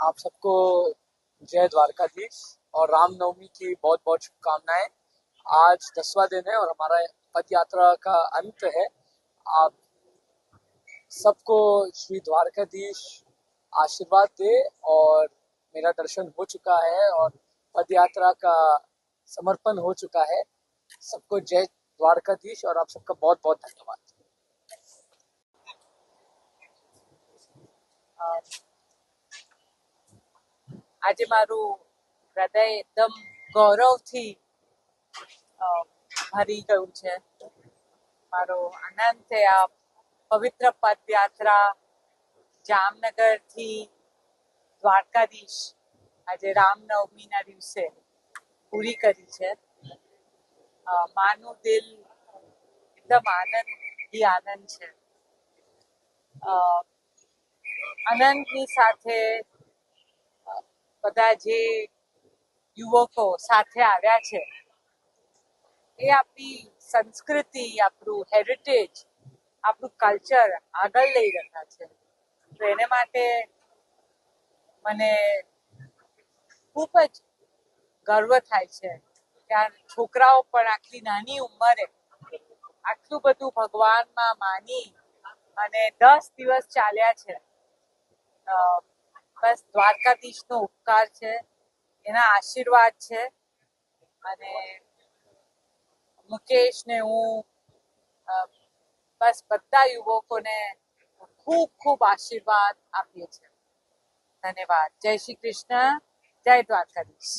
आप सबको जय द्वारकाधीश और रामनवमी की बहुत बहुत शुभकामनाएँ। आज दसवा दिन है और हमारा पद यात्रा का अंत है। आप सबको श्री द्वारकाधीश आशीर्वाद दे और मेरा दर्शन हो चुका है और पद यात्रा का समर्पण हो चुका है। सबको जय द्वारकाधीश और आप सबका बहुत बहुत धन्यवाद। આજે મારું હૃદય એકદમ ગૌરવથી ભરી ગયું છે. મારો આનંદ છે આ પવિત્ર પદયાત્રા જામનગરથી દ્વારકાધીશ આજે રામનવમીના દિવસે પૂરી કરી છે. માનું દિલ એકદમ આનંદ આનંદ છે. આનંદની સાથે બધા જે યુવકો સાથે આવ્યા છે એ આપણી સંસ્કૃતિ આપણું હેરિટેજ આપણું કલ્ચર આગળ લઈ રહ્યા છે. તો એને માટે મને ખૂબ જ ગર્વ થાય છે કે આ છોકરાઓ પણ આટલી નાની ઉંમરે આટલું બધું ભગવાનમાં માની અને દસ દિવસ ચાલ્યા છે. અ, બસ દ્વારકાધીશનો ઉપકાર છે, એના આશીર્વાદ છે અને મુકેશને હું બસ બધા યુવકોને ખૂબ ખૂબ આશીર્વાદ આપીએ છીએ. ધન્યવાદ. જય શ્રી કૃષ્ણ. જય દ્વારકાધીશ.